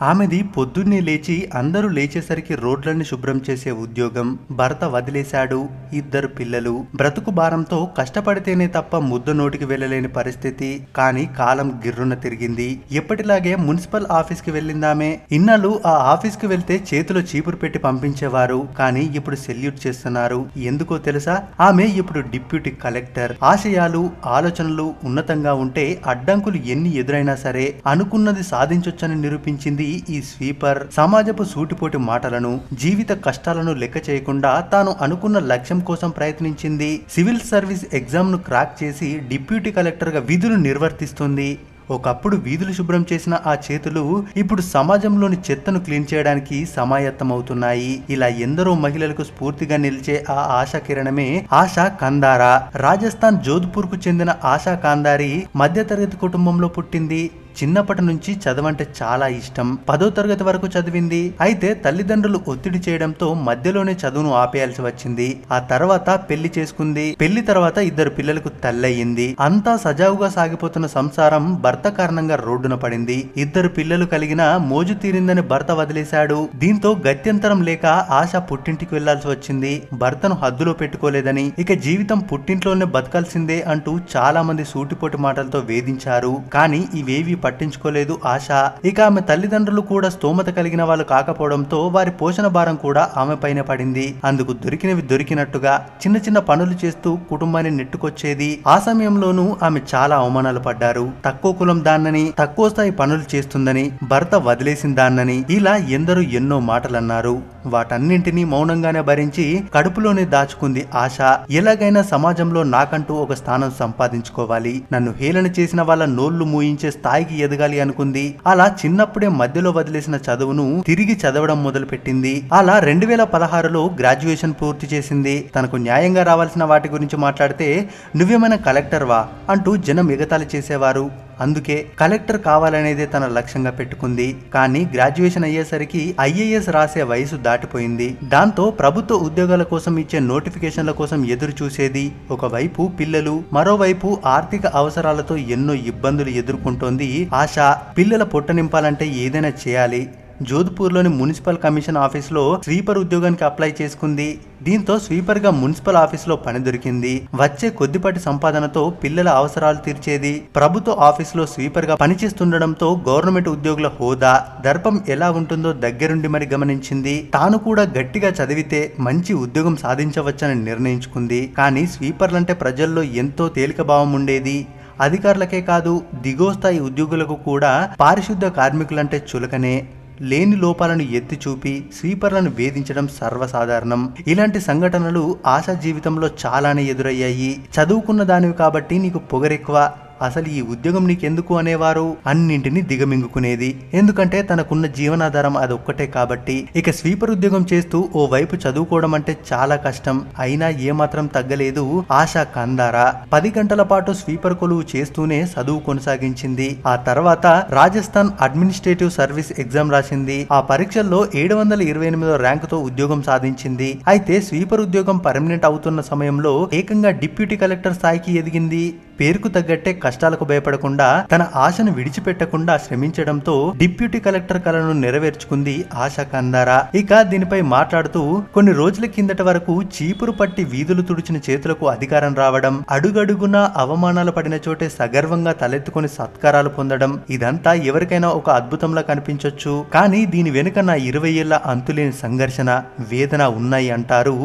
ఆమెది పొద్దున్నే లేచి అందరూ లేచేసరికి రోడ్లన్నీ శుభ్రం చేసే ఉద్యోగం భర్త వదిలేశాడు ఇద్దరు పిల్లలు. బ్రతుకు భారంతో కష్టపడితేనే తప్ప ముద్ద నోటికి వెళ్ళలేని పరిస్థితి. కానీ కాలం గిర్రున తిరిగింది. ఎప్పటిలాగే మున్సిపల్ ఆఫీస్కి వెళ్ళిందామే. ఇన్నాళ్ళు ఆ ఆఫీస్కి వెళ్తే చేతిలో చీపురు పెట్టి పంపించేవారు. కానీ ఇప్పుడు సెల్యూట్ చేస్తున్నారు. ఎందుకో తెలుసా? ఆమె ఇప్పుడు డిప్యూటీ కలెక్టర్. ఆశయాలు ఆలోచనలు ఉన్నతంగా ఉంటే అడ్డంకులు ఎన్ని ఎదురైనా సరే అనుకున్నది సాధించొచ్చని నిరూపించింది ఈ స్వీపర్ సమాజపు సూటిపోటి మాటలను జీవిత కష్టాలను లెక్క చేయకుండా తాను అనుకున్న లక్ష్యం కోసం ప్రయత్నించింది. సివిల్ సర్వీస్ ఎగ్జామ్ను క్రాక్ చేసి డిప్యూటీ కలెక్టర్గా విధులు నిర్వర్తిస్తుంది. ఒకప్పుడు వీధులు శుభ్రం చేసిన ఆ చేతులు ఇప్పుడు సమాజంలోని చెత్తను క్లీన్ చేయడానికి సమాయత్తమవుతున్నాయి. ఇలా ఎందరో మహిళలకు స్ఫూర్తిగా నిలిచే ఆ ఆశా కిరణమే ఆశా కందారా. రాజస్థాన్ జోధ్పూర్కు చెందిన ఆశా కాందారి మధ్యతరగతి కుటుంబంలో పుట్టింది. చిన్నప్పటి నుంచి చదవంటే చాలా ఇష్టం. పదో తరగతి వరకు చదివింది. అయితే తల్లిదండ్రులు ఒత్తిడి చేయడంతో మధ్యలోనే చదువును ఆపేయాల్సి వచ్చింది. ఆ తర్వాత పెళ్ళి చేసుకుంది. పెళ్ళి తర్వాత ఇద్దరు పిల్లలకు తల్లయింది. అంతా సజావుగా సాగిపోతున్న సంసారం భర్త కారణంగా రోడ్డున పడింది. ఇద్దరు పిల్లలు కలిగిన మోజు తీరిందని భర్త వదిలేశాడు. దీంతో గత్యంతరం లేక ఆశ పుట్టింటికి వెళ్ళాల్సి వచ్చింది. భర్తను హద్దులో పెట్టుకోలేదని ఇక జీవితం పుట్టింట్లోనే బతకాల్సిందే అంటూ చాలా మంది సూటిపోటి మాటలతో వేధించారు. కానీ ఇవేవి పట్టించుకోలేదు ఆశ. ఇక ఆమె తల్లిదండ్రులు కూడా స్తోమత కలిగిన వాళ్ళు కాకపోవడంతో వారి పోషణ భారం కూడా ఆమె పైన పడింది. అందుకు దొరికినవి దొరికినట్టుగా చిన్న చిన్న పనులు చేస్తూ కుటుంబాన్ని నెట్టుకొచ్చేది. ఆ సమయంలోనూ ఆమె చాలా అవమానాలు పడ్డారు. తక్కువ కులం దాన్నని తక్కువ స్థాయి పనులు చేస్తుందని భర్త వదిలేసిన దాన్నని ఇలా ఎందరో ఎన్నో మాటలన్నారు. వాటన్నింటినీ మౌనంగానే భరించి కడుపులోనే దాచుకుంది ఆశ. ఎలాగైనా సమాజంలో నాకంటూ ఒక స్థానం సంపాదించుకోవాలి. నన్ను హేళన చేసిన వాళ్ళ నోళ్ళు మూయించే స్థాయికి ఎదగాలి అనుకుంది. అలా చిన్నప్పుడే మధ్యలో వదిలేసిన చదువును తిరిగి చదవడం మొదలుపెట్టింది. అలా రెండు వేల పదహారులో గ్రాడ్యుయేషన్ పూర్తి చేసింది. తనకు న్యాయంగా రావాల్సిన వాటి గురించి మాట్లాడితే నువ్వేమైనా కలెక్టర్వా? అంటూ జనం ఎగతాళి చేసేవారు. అందుకే కలెక్టర్ కావాలనేదే తన లక్ష్యంగా పెట్టుకుంది. కానీ గ్రాడ్యుయేషన్ అయ్యేసరికి ఐఏఎస్ రాసే వయసు దాటిపోయింది. దాంతో ప్రభుత్వ ఉద్యోగాల కోసం ఇచ్చే నోటిఫికేషన్ల కోసం ఎదురు చూసేది ఒకవైపు పిల్లలు మరోవైపు ఆర్థిక అవసరాలతో ఎన్నో ఇబ్బందులు ఎదుర్కొంటోంది ఆశ. పిల్లల పొట్ట నింపాలంటే ఏదైనా చేయాలి. జోధ్పూర్లోని మున్సిపల్ కమిషన్ ఆఫీస్లో స్వీపర్ ఉద్యోగానికి అప్లై చేసుకుంది. దీంతో స్వీపర్గా మున్సిపల్ ఆఫీసులో పని దొరికింది. వచ్చే కొద్దిపాటి సంపాదనతో పిల్లల అవసరాలు తీర్చేది. ప్రభుత్వ ఆఫీసులో స్వీపర్గా పనిచేస్తుండడంతో గవర్నమెంట్ ఉద్యోగుల హోదా దర్పం ఎలా ఉంటుందో దగ్గరుండి మరి గమనించింది. తాను కూడా గట్టిగా చదివితే మంచి ఉద్యోగం సాధించవచ్చని నిర్ణయించుకుంది. కానీ స్వీపర్లంటే ప్రజల్లో ఎంతో తేలిక భావం ఉండేది. అధికారులకే కాదు దిగువ స్థాయి ఉద్యోగులకు కూడా పారిశుద్ధ కార్మికులంటే చులకనే. లేని లోపాలను ఎత్తి చూపి స్వీపర్లను వేధించడం సర్వసాధారణం. ఇలాంటి సంఘటనలు ఆశా జీవితంలో చాలానే ఎదురయ్యాయి. చదువుకున్న దానివి కాబట్టి నీకు పొగరెక్కువ. అసలు ఈ ఉద్యోగం నీకెందుకు అనేవారు? అన్నింటినీ దిగమింగుకునేది. ఎందుకంటే తనకున్న జీవనాధారం అది ఒక్కటే కాబట్టి. ఇక స్వీపర్ ఉద్యోగం చేస్తూ ఓ వైపు చదువుకోవడం అంటే చాలా కష్టం. అయినా ఏమాత్రం తగ్గలేదు. ఆశా కందారా. పది గంటల పాటు స్వీపర్ కొలువు చేస్తూనే చదువు కొనసాగించింది. ఆ తర్వాత రాజస్థాన్ అడ్మినిస్ట్రేటివ్ సర్వీస్ ఎగ్జామ్ రాసింది. ఆ పరీక్షల్లో ఏడు వందల ఇరవై ఎనిమిదో ర్యాంకుతో ఉద్యోగం సాధించింది. అయితే స్వీపర్ ఉద్యోగం పర్మనెంట్ అవుతున్న సమయంలో ఏకంగా డిప్యూటీ కలెక్టర్ స్థాయికి ఎదిగింది. పేరుకు తగ్గట్టే కష్టాలకు భయపడకుండా తన ఆశను విడిచిపెట్టకుండా శ్రమించడంతో డిప్యూటీ కలెక్టర్ కలను నెరవేర్చుకుంది ఆశ కందారా. ఇక దీనిపై మాట్లాడుతూ కొన్ని రోజుల కిందట వరకు చీపురు పట్టి వీధులు తుడిచిన చేతులకు అధికారం రావడం అడుగడుగునా అవమానాలు పడిన చోటే సగర్వంగా తలెత్తుకొని సత్కారాలు పొందడం ఇదంతా ఎవరికైనా ఒక అద్భుతంలా కనిపించొచ్చు. కానీ దీని వెనుక నా ఇరవై ఏళ్ళ అంతులేని సంఘర్షణ వేదన ఉన్నాయి అంటారు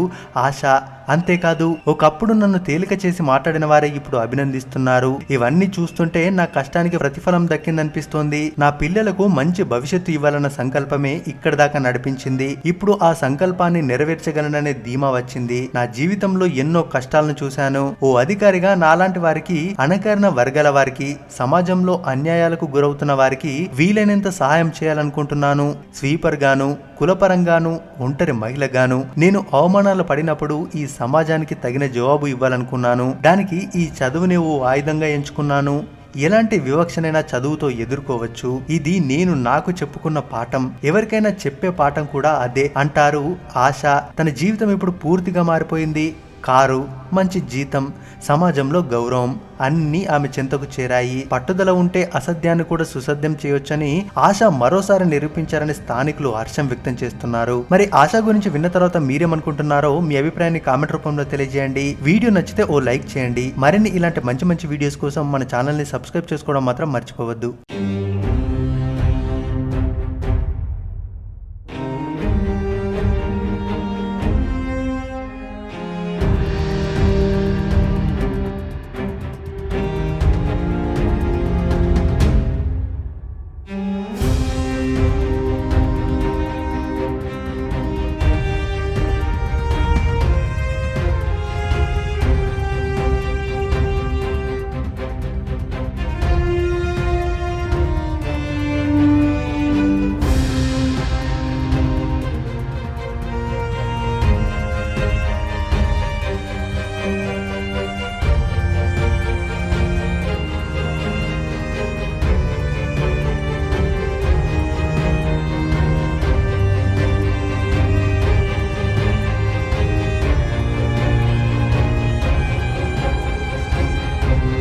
ఆశ. అంతేకాదు ఒకప్పుడు నన్ను తేలిక చేసి మాట్లాడిన వారే ఇప్పుడు అభినందిస్తున్నారు. ఇవన్నీ చూస్తుంటే నా కష్టానికి ప్రతిఫలం దక్కిందనిపిస్తోంది. నా పిల్లలకు మంచి భవిష్యత్తు ఇవ్వాలన్న సంకల్పమే ఇక్కడ దాకా నడిపించింది. ఇప్పుడు ఆ సంకల్పాన్ని నెరవేర్చగలననే ధీమా వచ్చింది. నా జీవితంలో ఎన్నో కష్టాలను చూశాను. ఓ అధికారిగా నాలాంటి వారికి అణకరణ వర్గాల వారికి సమాజంలో అన్యాయాలకు గురవుతున్న వారికి వీలైనంత సహాయం చేయాలనుకుంటున్నాను. స్వీపర్ గాను కులపరంగాను ఒంటరి మహిళగాను. నేను అవమానాలు పడినప్పుడు ఈ సమాజానికి తగిన జవాబు ఇవ్వాలనుకున్నాను. దానికి ఈ చదువుని ఓ ఆయుధంగా ఎంచుకున్నాను. ఎలాంటి వివక్షనైనా చదువుతో ఎదుర్కోవచ్చు. ఇది నేను నాకు చెప్పుకున్న పాఠం. ఎవరికైనా చెప్పే పాఠం కూడా అదే. అంటారు ఆశ. తన జీవితం ఇప్పుడు పూర్తిగా మారిపోయింది? కారు మంచి జీతం సమాజంలో గౌరవం అన్నీ ఆమె చెంతకు చేరాయి. పట్టుదల ఉంటే అసత్యాన్ని కూడా సుసధ్యం చేయొచ్చని ఆశ మరోసారి నిరూపించారని స్థానికులు హర్షం వ్యక్తం చేస్తున్నారు. మరి ఆశ గురించి విన్న తర్వాత మీరేమనుకుంటున్నారో మీ అభిప్రాయాన్ని కామెంట్ రూపంలో తెలియజేయండి. వీడియో నచ్చితే ఓ లైక్ చేయండి. మరిన్ని ఇలాంటి మంచి మంచి వీడియోస్ కోసం మన ఛానల్ని సబ్స్క్రైబ్ చేసుకోవడం మాత్రం మర్చిపోవద్దు.